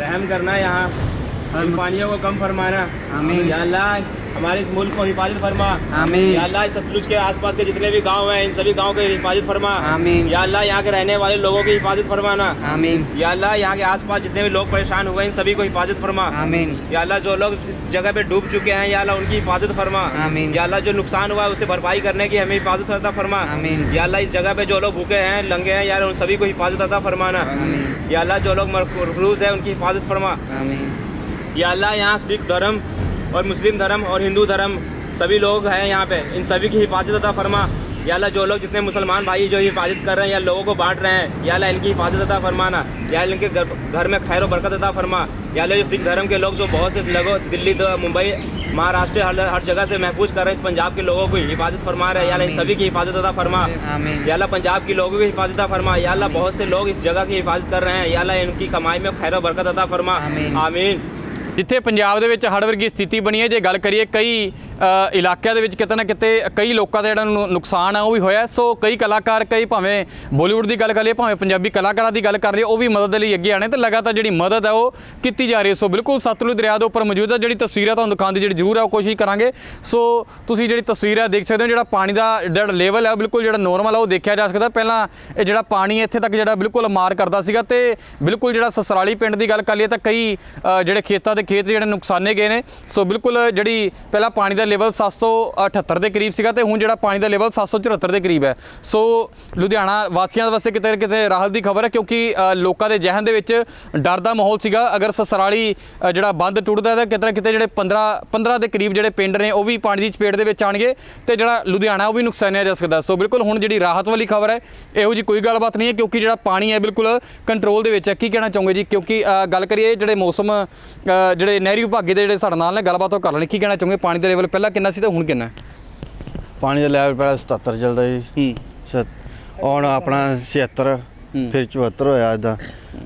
रहम करना यहाँ इन पानियों को कम फरमाना आमीन। या अल्लाह हमारे इस मुल्क को हिफाजत फरमा। आमीन। या अल्लाह सतलुज के आसपास के जितने भी गाँव हैं इन सभी गाँव की हिफाजत फरमा। आमीन। या अल्लाह यहाँ के रहने वाले लोगों की हिफाजत फरमाना। आमीन। या अल्लाह यहाँ के आसपास जितने भी लोग परेशान हुए इन सभी को हिफाजत फरमा। आमीन। या अल्लाह जो लोग इस जगह पे डूब चुके हैं या अल्लाह उनकी हिफाजत फरमा। आमीन। या अल्लाह जो नुकसान हुआ है उसे भरपाई करने की हमें हिफाजत अता फरमा। आमीन। या अल्लाह इस जगह पे जो लोग भूखे हैं लंगे हैं यार उन सभी को हिफाजत अता फरमाना। आमीन। या अल्लाह जो लोग मरफूज है उनकी हिफाजत फरमा। आमीन। या अल्लाह यहाँ सिख धर्म और मुस्लिम धर्म और हिंदू धर्म सभी लोग हैं यहाँ पे। इन सभी की हिफाजत अता फरमा। या अल्लाह जो लोग जितने मुसलमान भाई जो हिफाजत कर रहे हैं या लोगों को बांट रहे हैं या अल्लाह इनकी हिफाजत अता फरमाना या इनके घर में खैर बरकत अदा फरमा या जो सिख धर्म के लोग जो बहुत से लोगों दिल्ली मुंबई महाराष्ट्र हर हर जगह से महफूज कर रहे हैं इस पंजाब के लोगों को हिफाजत फरमा रहे हैं या इन सभी की हिफाजत अता फरमा आमीन। या अल्लाह पंजाब के लोगों की हिफाजत अता फरमा या अल्लाह बहुत से लोग इस जगह की हिफाजत कर रहे हैं या अल्लाह इनकी कमाई में खैर बरकत अदा फरमा। आमीन। ਜਿੱਥੇ ਪੰਜਾਬ ਦੇ ਵਿੱਚ ਹੜ ਵਰਗੀ ਸਥਿਤੀ ਬਣੀ ਹੈ। ਜੇ ਗੱਲ ਕਰੀਏ ਕਈ ਇਲਾਕਿਆਂ ਦੇ ਵਿੱਚ ਕਿਤੇ ਨਾ ਕਿਤੇ ਕਈ ਲੋਕਾਂ ਦਾ ਜਿਹੜਾ ਨੁਕਸਾਨ ਆ, ਉਹ ਵੀ ਹੋਇਆ। ਸੋ ਕਈ ਕਲਾਕਾਰ, ਕਈ ਭਾਵੇਂ ਬਾਲੀਵੁੱਡ ਦੀ ਗੱਲ ਕਰ ਲਈਏ, ਭਾਵੇਂ ਪੰਜਾਬੀ ਕਲਾਕਾਰਾਂ ਦੀ ਗੱਲ ਕਰ ਲਈਏ, ਉਹ ਵੀ ਮਦਦ ਦੇ ਲਈ ਅੱਗੇ ਆਣੇ ਤੇ ਲਗਾਤਾਰ ਜਿਹੜੀ ਮਦਦ ਹੈ ਉਹ ਕੀਤੀ ਜਾ ਰਹੀ ਹੈ। ਸੋ ਬਿਲਕੁਲ ਸਤਲੁਜ ਦਰਿਆ ਦੇ ਉੱਪਰ ਮੌਜੂਦ ਹੈ ਜਿਹੜੀ ਤਸਵੀਰਾਂ ਤੁਹਾਨੂੰ ਦਿਖਾਉਣ ਦੀ ਜਿਹੜੀ ਜ਼ਰੂਰ ਹੈ ਉਹ ਕੋਸ਼ਿਸ਼ ਕਰਾਂਗੇ। ਸੋ ਤੁਸੀਂ ਜਿਹੜੀ ਤਸਵੀਰ ਹੈ ਦੇਖ ਸਕਦੇ ਹੋ, ਜਿਹੜਾ ਪਾਣੀ ਦਾ ਜਿਹੜਾ ਲੈਵਲ ਹੈ ਉਹ ਬਿਲਕੁਲ ਜਿਹੜਾ ਨੋਰਮਲ ਆ, ਉਹ ਦੇਖਿਆ ਜਾ ਸਕਦਾ। ਪਹਿਲਾਂ ਇਹ ਜਿਹੜਾ ਪਾਣੀ ਇੱਥੇ ਤੱਕ ਜਿਹੜਾ ਬਿਲਕੁਲ ਮਾਰ ਕਰਦਾ ਸੀਗਾ ਤੇ ਬਿਲਕੁਲ ਜਿਹੜਾ ਸਸਰਾਲੀ ਪਿੰਡ ਦੀ ਗੱਲ ਕਰ ਲਈਏ ਤਾਂ ਕਈ ਜਿਹੜੇ ਖੇਤਾਂ ਦੇ ਖੇਤ ਜਿਹੜੇ ਨੁਕਸਾਨੇ ਗਏ ਨੇ। ਸੋ ਬਿਲਕੁਲ ਜਿਹੜੀ ਪਹਿਲਾਂ ਪਾਣੀ ਦਾ ਲੈਵਲ 778 ਦੇ ਕਰੀਬ ਸੀਗਾ ਤੇ ਹੁਣ ਜਿਹੜਾ ਪਾਣੀ ਦਾ ਲੈਵਲ 774 ਦੇ ਕਰੀਬ ਹੈ। ਸੋ ਲੁਧਿਆਣਾ ਵਾਸੀਆਂ ਵਾਸਤੇ ਕਿਤੇ ਨਾ ਕਿਤੇ ਰਾਹਤ ਦੀ ਖਬਰ ਹੈ ਕਿਉਂਕਿ ਲੋਕਾਂ ਦੇ ਜ਼ਿਹਨ ਦੇ ਵਿੱਚ ਡਰ ਦਾ ਮਾਹੌਲ ਸੀਗਾ। ਅਗਰ ਸਸਰਾਲੀ ਜਿਹੜਾ ਬੰਦ ਟੁੱਟਦਾ ਤਾਂ ਕਿਤੇ ਨਾ ਕਿਤੇ ਜਿਹੜੇ 15 15 ਦੇ ਕਰੀਬ ਜਿਹੜੇ ਪਿੰਡ ਨੇ ਉਹ ਵੀ ਪਾਣੀ ਦੀ ਚਪੇਟ ਦੇ ਵਿੱਚ ਆਣਗੇ ਤੇ ਜਿਹੜਾ ਲੁਧਿਆਣਾ ਉਹ ਵੀ ਨੁਕਸਾਨਿਆ ਜਾ ਸਕਦਾ। ਸੋ ਬਿਲਕੁਲ ਹੁਣ ਜਿਹੜੀ ਰਾਹਤ ਵਾਲੀ ਖਬਰ ਹੈ, ਇਹੋ ਜੀ ਕੋਈ ਗੱਲਬਾਤ ਨਹੀਂ ਹੈ ਕਿਉਂਕਿ ਜਿਹੜਾ ਪਾਣੀ ਹੈ ਬਿਲਕੁਲ ਕੰਟਰੋਲ ਦੇ ਵਿੱਚ ਹੈ। ਕੀ ਕਹਿਣਾ ਚਾਹੋਗੇ ਜੀ? ਕਿਉਂਕਿ ਗੱਲ ਕਰੀਏ ਜਿਹੜੇ ਮੌਸਮ ਜਿਹੜੇ ਨਹਿਰੀ ਵਿਭਾਗੀ ਦੇ ਜਿਹੜੇ ਸਾਡੇ ਨਾਲ ਨੇ, ਗੱਲਬਾਤ ਉਹ ਕਰ ਲੈਣੀ। ਕੀ ਕਹਿਣਾ ਚਾਹੋਗੇ? ਪਾਣੀ ਦਾ ਲੈਵਲ ਪਹਿਲਾਂ ਕਿੰਨਾ ਸੀ ਤੇ ਹੁਣ ਕਿੰਨਾ? ਪਾਣੀ ਦਾ ਲੈਵਲ ਪਹਿਲਾਂ 77 ਚੱਲਦਾ ਜੀ ਹੂੰ। ਹੁਣ ਆਪਣਾ 76 ਫਿਰ 74 ਹੋਇਆ ਇਦਾਂ।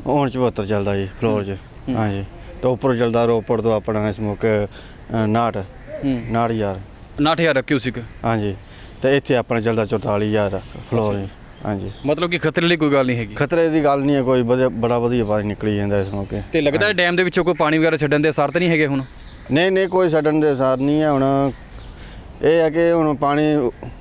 ਹੁਣ 74 ਚੱਲਦਾ ਜੀ ਫਲੋਰ 'ਚ। ਹਾਂਜੀ। ਤੇ ਉੱਪਰ ਚੱਲਦਾ ਰੋਪੜ ਤੋਂ ਆਪਣਾ ਇਸ ਮੌਕੇ 69 69 ਹਜ਼ਾਰ 9000 ਕਿਊਸਿਕ ਹਾਂਜੀ। ਤੇ ਇੱਥੇ ਆਪਣਾ ਚੱਲਦਾ 44 ਹਜ਼ਾਰ ਫਲੋਰ ਜੀ। ਹਾਂਜੀ। ਮਤਲਬ ਕਿ ਖਤਰੇ ਲਈ ਕੋਈ ਗੱਲ ਨਹੀਂ ਹੈਗੀ। ਖਤਰੇ ਦੀ ਗੱਲ ਨਹੀਂ ਹੈ ਕੋਈ ਵਧੀਆ- ਬੜਾ ਵਧੀਆ ਪਾਣੀ ਨਿਕਲੀ ਜਾਂਦਾ ਇਸ ਮੌਕੇ। ਤੇ ਲੱਗਦਾ ਹੈ ਡੈਮ ਦੇ ਵਿੱਚੋਂ ਕੋਈ ਪਾਣੀ ਵਗੈਰਾ ਛੱਡਣ ਦੇ ਅਸਰ ਤਾਂ ਨਹੀਂ ਹੈਗੇ ਹੁਣ? ਨਹੀਂ ਨਹੀਂ, ਕੋਈ ਛੱਡਣ ਦੇ ਸਾਰ ਨਹੀਂ ਹੈ ਹੁਣ। ਇਹ ਹੈ ਕਿ ਹੁਣ ਪਾਣੀ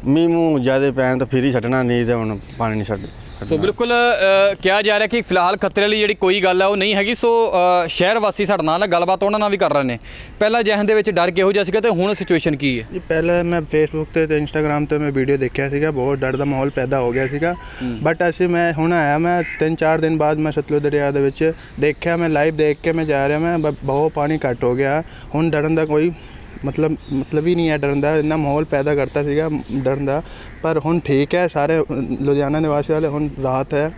ਮੀਂਹ ਮੂੰਹ ਜ਼ਿਆਦਾ ਪੈਣ ਤਾਂ ਫਿਰ ਹੀ ਛੱਡਣਾ, ਨਹੀਂ ਤੇ ਹੁਣ ਪਾਣੀ ਨਹੀਂ ਛੱਡਦੇ ਸੋ ਬਿਲਕੁਲ ਅ, ਕਿਹਾ ਜਾ ਰਿਹਾ ਕਿ ਫਿਲਹਾਲ ਖਤਰੇ ਲਈ ਜਿਹੜੀ ਕੋਈ ਗੱਲ ਹੈ ਉਹ ਨਹੀਂ ਹੈਗੀ। ਸੋ ਅ, ਸ਼ਹਿਰ ਵਾਸੀ ਸਾਡੇ ਨਾਲ ਹੈ ਗੱਲਬਾਤ ਉਹਨਾਂ ਨਾਲ ਵੀ ਕਰ ਰਹੇ ਨੇ। ਪਹਿਲਾਂ ਜਹਨ ਦੇ ਵਿੱਚ ਡਰ ਕਿਹੋ ਜਿਹਾ ਸੀਗਾ ਤੇ ਹੁਣ ਸਿਚੁਏਸ਼ਨ ਕੀ ਹੈ? ਜੀ ਪਹਿਲਾਂ ਮੈਂ ਫੇਸਬੁੱਕ ਤੇ ਤੇ ਇੰਸਟਾਗ੍ਰam ਤੇ ਮੈਂ ਵੀਡੀਓ ਦੇਖਿਆ ਸੀਗਾ ਬਹੁਤ ਡਰ ਦਾ ਮਾਹੌਲ ਪੈਦਾ ਹੋ ਗਿਆ ਸੀਗਾ। ਬਟ ਅਸੀਂ ਮੈਂ ਹੁਣ ਆਇਆ ਮੈਂ 3-4 ਦਿਨ ਬਾਅਦ ਮੈਂ ਸਤਲੁਜ ਦਰਿਆ ਦੇ ਵਿੱਚ ਦੇਖਿਆ ਮੈਂ ਲਾਈਵ ਦੇਖ ਕੇ ਮੈਂ ਜਾ ਰਿਹਾ ਮੈਂ ਬ- ਬਹੁਤ ਪਾਣੀ ਘੱਟ ਹੋ ਗਿਆ। ਹੁਣ ਡਰਨ ਦਾ ਕੋਈ ਮਤਲਬ ਮਤਲਬ ਹੀ ਨਹੀਂ ਹੈ ਡਰਨ ਦਾ, ਇੰਨਾ ਮਾਹੌਲ ਪੈਦਾ ਕਰਤਾ ਸੀਗਾ ਡਰਨ ਦਾ। ਪਰ ਹੁਣ ਠੀਕ ਹੈ, ਸਾਰੇ ਲੁਧਿਆਣਾ ਨਿਵਾਸੀ ਵਾਲੇ, ਹੁਣ ਰਾਤ ਹੈ।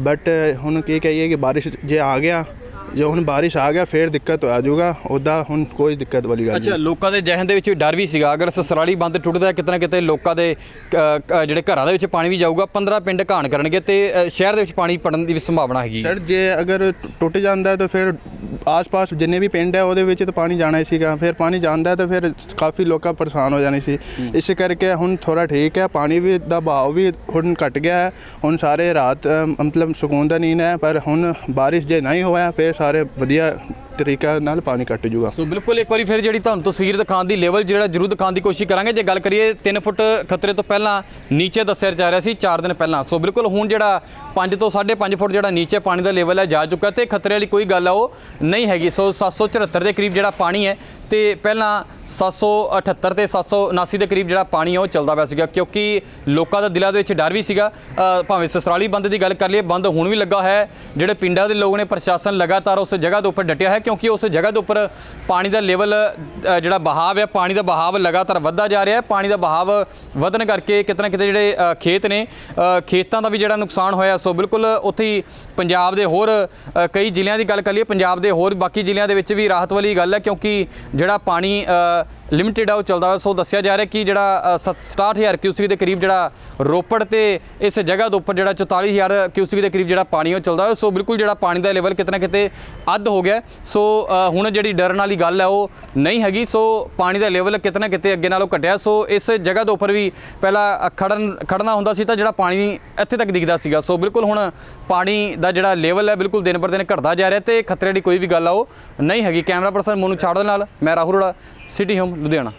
ਬਟ ਹੁਣ ਕੀ ਕਹੀਏ ਕਿ ਬਾਰਿਸ਼ ਜੇ ਆ ਗਿਆ ਜੇ ਹੁਣ ਬਾਰਿਸ਼ ਆ ਗਿਆ ਫੇਰ ਦਿੱਕਤ ਆ ਜਾਊਗਾ ਉਹਦਾ ਹੁਣ ਕੋਈ ਦਿੱਕਤ ਵਾਲੀ ਗੱਲ ਨਹੀਂ। ਅੱਛਾ ਲੋਕਾਂ ਦੇ ਜਹਨ ਦੇ ਵਿੱਚ ਵੀ ਡਰ ਵੀ ਸੀਗਾ। ਅਗਰ ਸਸਰਾਲੀ ਬੰਦ ਟੁੱਟਦਾ ਹੈ, ਕਿਤੇ ਲੋਕਾਂ ਦੇ ਅ, ਅ, ਜਿਹੜੇ ਘਰਾਂ ਦੇ ਵਿੱਚ ਪਾਣੀ ਵੀ ਜਾਊਗਾ 15 ਪਿੰਡ ਘਾਣ ਕਰਨਗੇ ਤੇ ਅ, ਸ਼ਹਿਰ ਦੇ ਵਿੱਚ ਪਾਣੀ ਪੜਨ ਦੀ ਵੀ ਸੰਭਾਵਨਾ ਹੈਗੀ। ਸਰ ਜੇ ਅਗਰ ਟੁੱਟ ਜਾਂਦਾ ਹੈ ਤਾਂ ਫਿਰ ਆਸ-ਪਾਸ ਜਿੰਨੇ ਵੀ ਪਿੰਡ ਹੈ ਉਹਦੇ ਵਿੱਚ ਤਾਂ ਪਾਣੀ ਜਾਣਾ ਹੀ ਸੀਗਾ। ਫਿਰ ਪਾਣੀ ਜਾਂਦਾ ਹੈ ਤਾਂ ਫਿਰ ਕਾਫੀ ਲੋਕਾਂ ਪਰੇਸ਼ਾਨ ਹੋ ਜਾਣੀ ਸੀ। ਇਸੇ ਕਰਕੇ ਹੁਣ ਥੋੜਾ ਠੀਕ ਹੈ ਪਾਣੀ ਵੀ ਦਾ ਬਹਾਅ ਵੀ ਹੁਣ ਘਟ ਗਿਆ ਹੈ। ਹੁਣ ਸਾਰੇ ਰਾਤ ਅ, ਮਤਲਬ ਸਕੂਨ ਦਾ ਨੀਂਦ ਹੈ ਪਰ ਹੁਣ ਬਾਰਿਸ਼ ਜੇ ਨਹੀਂ ਹੋਇਆ ਫਿਰ ਸਾਰੇ ਵਧੀਆ ਤਰੀਕਾ ਨਾਲ ਪਾਣੀ ਕੱਟ ਜੂਗਾ। ਸੋ ਬਿਲਕੁਲ ਇੱਕ ਵਾਰੀ ਫਿਰ ਜਿਹੜੀ ਤੁਹਾਨੂੰ ਤਸਵੀਰ ਦਿਖਾਉਣ ਦੀ ਲੈਵਲ ਜਿਹੜਾ ਜ਼ਰੂਰ ਦਿਖਾਉਣ ਦੀ ਕੋਸ਼ਿਸ਼ ਕਰਾਂਗੇ। ਜੇ ਗੱਲ ਕਰੀਏ 3 ਫੁੱਟ ਖਤਰੇ ਤੋਂ ਪਹਿਲਾਂ ਨੀਚੇ ਦੱਸਿਆ ਜਾ ਰਿਹਾ ਸੀ 4 ਦਿਨ ਪਹਿਲਾਂ। ਸੋ ਬਿਲਕੁਲ ਹੁਣ ਜਿਹੜਾ 5 ਤੋਂ 5.5 ਫੁੱਟ ਜਿਹੜਾ ਨੀਚੇ ਪਾਣੀ ਦਾ ਲੈਵਲ ਹੈ, ਜਾ ਚੁੱਕਾ ਤੇ ਖਤਰੇ ਵਾਲੀ ਕੋਈ ਗੱਲ ਆ ਉਹ ਨਹੀਂ ਹੈਗੀ। ਸੋ 774 ਦੇ ਕਰੀਬ ਜਿਹੜਾ ਪਾਣੀ ਹੈ ਤੇ ਪਹਿਲਾਂ 778 ਤੇ 779 ਦੇ ਕਰੀਬ ਜਿਹੜਾ ਪਾਣੀ ਆ ਉਹ ਚੱਲਦਾ ਪਿਆ ਸੀਗਾ, ਕਿਉਂਕਿ ਲੋਕਾਂ ਦਾ ਦਿਲਾਂ ਦੇ ਵਿੱਚ ਡਰ ਵੀ ਸੀਗਾ। ਭਾਵੇਂ ਸਸਰਾਲੀ ਬੰਦ ਦੀ ਗੱਲ ਕਰ ਲਈਏ, ਬੰਦ ਹੁਣ ਵੀ ਲੱਗਾ ਹੈ। ਜਿਹੜੇ ਪਿੰਡਾਂ ਦੇ ਲੋਕ ਨੇ, ਪ੍ਰਸ਼ਾਸਨ ਲਗਾਤਾਰ ਉਸ ਜਗ੍ਹਾ ਦੇ ਉੱਪਰ ਡਟਿਆ ਹੈ ਕਿਉਂਕਿ ਉਸ ਜਗ੍ਹਾ ਦੇ ਉੱਪਰ ਪਾਣੀ ਦਾ ਲੈਵਲ ਜਿਹੜਾ ਬਹਾਵ ਹੈ, ਪਾਣੀ ਦਾ ਬਹਾਵ ਲਗਾਤਾਰ ਵੱਧਦਾ ਜਾ ਰਿਹਾ ਹੈ। ਪਾਣੀ ਦਾ ਬਹਾਵ ਵਧਣ ਕਰਕੇ ਕਿਤੇ ਨਾ ਕਿਤੇ ਜਿਹੜੇ ਖੇਤ ਨੇ ਖੇਤਾਂ ਦਾ ਵੀ ਜਿਹੜਾ ਨੁਕਸਾਨ ਹੋਇਆ, ਸੋ ਬਿਲਕੁਲ ਉੱਥੇ ਹੀ ਪੰਜਾਬ ਦੇ ਹੋਰ ਕਈ ਜ਼ਿਲ੍ਹਿਆਂ ਦੀ ਗੱਲ ਕਰ ਲਈਏ, ਪੰਜਾਬ ਦੇ ਹੋਰ ਬਾਕੀ ਜ਼ਿਲ੍ਹਿਆਂ ਦੇ ਵਿੱਚ ਵੀ ਰਾਹਤ ਵਾਲੀ ਗੱਲ ਹੈ ਕਿਉਂਕਿ ਜਿਹੜਾ ਪਾਣੀ ਲਿਮਿਟਿਡ ਆ, ਉਹ ਚੱਲਦਾ ਹੋਇਆ। ਸੋ ਦੱਸਿਆ ਜਾ ਰਿਹਾ ਕਿ ਜਿਹੜਾ 67000 ਕਿਊਸਿਕ ਦੇ ਕਰੀਬ ਜਿਹੜਾ ਰੋਪੜ ਤੇ ਇਸ ਜਗ੍ਹਾ ਦੇ ਉੱਪਰ ਜਿਹੜਾ 44000 ਕਿਊਸਿਕ ਦੇ ਕਰੀਬ ਜਿਹੜਾ ਪਾਣੀ ਉਹ ਚੱਲਦਾ ਹੋਇਆ। ਸੋ ਬਿਲਕੁਲ ਜਿਹੜਾ ਪਾਣੀ ਦਾ ਲੈਵਲ ਕਿਤੇ ਨਾ ਕਿਤੇ ਅੱਧ ਹੋ ਗਿਆ। ਸੋ ਹੁਣ ਜਿਹੜੀ ਡਰਨ ਵਾਲੀ ਗੱਲ ਹੈ ਉਹ ਨਹੀਂ ਹੈਗੀ। ਸੋ ਪਾਣੀ ਦਾ ਲੈਵਲ ਕਿਤੇ ਨਾ ਕਿਤੇ ਅੱਗੇ ਨਾਲੋਂ ਘਟਿਆ। ਸੋ ਇਸ ਜਗ੍ਹਾ ਦੇ ਉੱਪਰ ਵੀ ਪਹਿਲਾਂ ਖੜਨ, ਖੜਨਾ ਹੁੰਦਾ ਸੀ ਤਾਂ ਜਿਹੜਾ ਪਾਣੀ ਇੱਥੇ ਤੱਕ ਦਿਖਦਾ ਸੀਗਾ। ਸੋ ਬਿਲਕੁਲ ਹੁਣ ਪਾਣੀ ਦਾ ਜਿਹੜਾ ਲੈਵਲ ਹੈ ਬਿਲਕੁਲ ਦਿਨ ਪਰ ਦਿਨ ਘਟਦਾ ਜਾ ਰਿਹਾ ਤੇ ਖਤਰੇ ਦੀ ਕੋਈ ਵੀ ਗੱਲ ਆ, ਉਹ ਨਹੀਂ ਹੈਗੀ। ਕੈਮਰਾ ਪਰਸਨ ਮੋਨੂ ਛਾੜੋ ਨਾਲ, ਮੈਂ ਰਾਹੁਲ ਰੋੜਾ ਸਿਟੀ ਹੋਮ ਲੁਧਿਆਣਾ